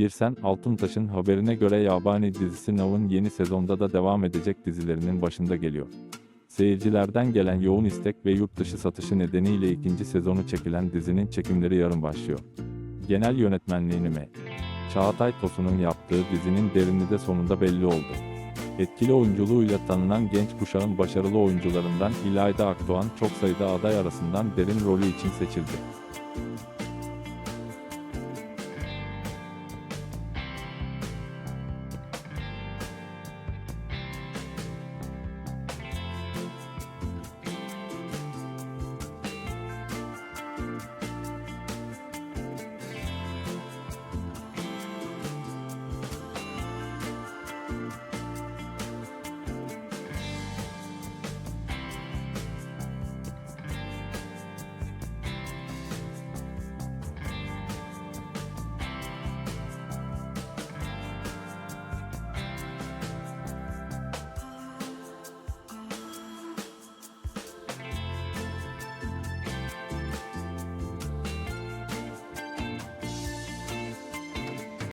Birsen Altuntaş'ın haberine göre Yabani dizisi Nav'ın yeni sezonda da devam edecek dizilerinin başında geliyor. Seyircilerden gelen yoğun istek ve yurt dışı satışı nedeniyle ikinci sezonu çekilen dizinin çekimleri yarın başlıyor. Genel yönetmenliğini mi? Çağatay Tosun'un yaptığı dizinin derini de sonunda belli oldu. Etkili oyunculuğuyla tanınan genç kuşağın başarılı oyuncularından İlayda Akdoğan çok sayıda aday arasından derin rolü için seçildi.